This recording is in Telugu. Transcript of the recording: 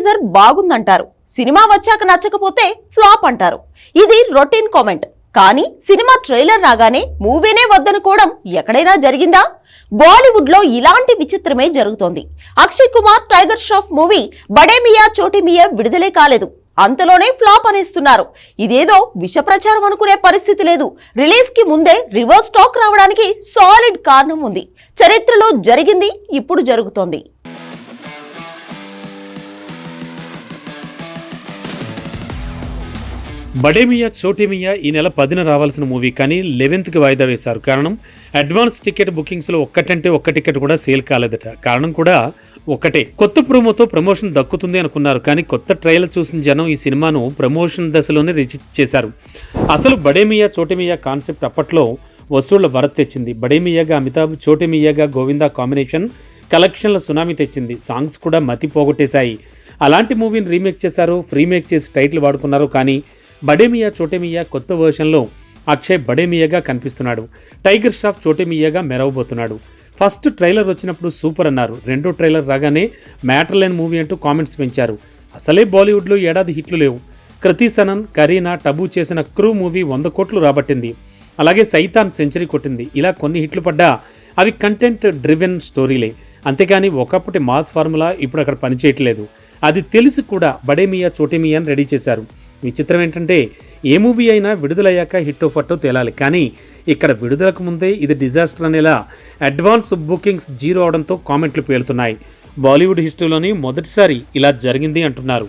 టీజర్ బాగుందంటారు. సినిమా వచ్చాక నచ్చకపోతే ఫ్లాప్ అంటారు. ఇది రొటీన్ కామెంట్. కానీ సినిమా ట్రైలర్ రాగానే మూవీనే వద్దనుకోవడం ఎక్కడైనా జరిగిందా? బాలీవుడ్లో ఇలాంటి విచిత్రమే జరుగుతోంది. అక్షయ్ కుమార్ టైగర్ ష్రాఫ్ మూవీ బడేమియా చోటిమియా విడుదలే కాలేదు. అంతలోనే ఫ్లాప్ అనేస్తున్నారు. ఇదేదో విష ప్రచారం అనుకునే పరిస్థితి లేదు. రిలీజ్కి ముందే రివర్స్ స్టాక్ రావడానికి సాలిడ్ కారణం ఉంది. చరిత్రలో జరిగింది ఇప్పుడు జరుగుతోంది. బడేమియా చోటేమియా ఈ నెల పదిన రావాల్సిన మూవీ కానీ లెవెన్త్కి వాయిదా వేశారు. కారణం అడ్వాన్స్ టికెట్ బుకింగ్స్లో ఒక్కటంటే ఒక్క టికెట్ కూడా సేల్ కాలేదట. కారణం కూడా ఒకటే కొత్త ప్రోమోతో ప్రమోషన్ దక్కుతుంది అనుకున్నారు కానీ కొత్త ట్రైలర్ చూసిన జనం ఈ సినిమాను ప్రమోషన్ దశలోనే రిజెక్ట్ చేశారు. అసలు బడేమియా చోటేమియా కాన్సెప్ట్ అప్పట్లో వసూళ్ళ వరద తెచ్చింది. బడేమియాగా అమితాబ్ చోటేమియాగా గోవిందా కాంబినేషన్ కలెక్షన్ల సునామీ తెచ్చింది. సాంగ్స్ కూడా మతి పోగొట్టేశాయి. అలాంటి మూవీని రీమేక్ చేశారు ఫ్రీమేక్ చేసి టైటిల్ వాడుకున్నారు కానీ బడేమియా చోటేమియా కొత్త వర్షన్లో అక్షయ్ బడేమియాగా కనిపిస్తున్నాడు. టైగర్ ష్రాఫ్ చోటేమియాగా మెరవబోతున్నాడు. ఫస్ట్ ట్రైలర్ వచ్చినప్పుడు సూపర్ అన్నారు. రెండో ట్రైలర్ రాగానే మ్యాటర్ లేని మూవీ అంటూ కామెంట్స్ పెంచారు. అసలే బాలీవుడ్లో ఏడాది హిట్లు లేవు. కృతి సనన్ కరీనా టబు చేసిన క్రూ మూవీ వంద కోట్లు రాబట్టింది. అలాగే సైతాన్ సెంచరీ కొట్టింది. ఇలా కొన్ని హిట్లు పడ్డా అవి కంటెంట్ డ్రివెన్ స్టోరీలే అంతేకాని ఒకప్పటి మాస్ ఫార్ములా ఇప్పుడు అక్కడ పనిచేయట్లేదు. అది తెలిసి కూడా బడేమియా చోటేమియా రెడీ చేశారు. విచిత్రం ఏంటంటే ఏ మూవీ అయినా విడుదలయ్యాక హిట్ ఫట్టో తేలాలి. కానీ ఇక్కడ విడుదలకు ముందే ఇది డిజాస్టర్ అనేలా అడ్వాన్స్ బుకింగ్స్ జీరో అవడంతో కామెంట్లు పేలుతున్నాయి. బాలీవుడ్ హిస్టరీలోని మొదటిసారి ఇలా జరిగింది అంటున్నారు.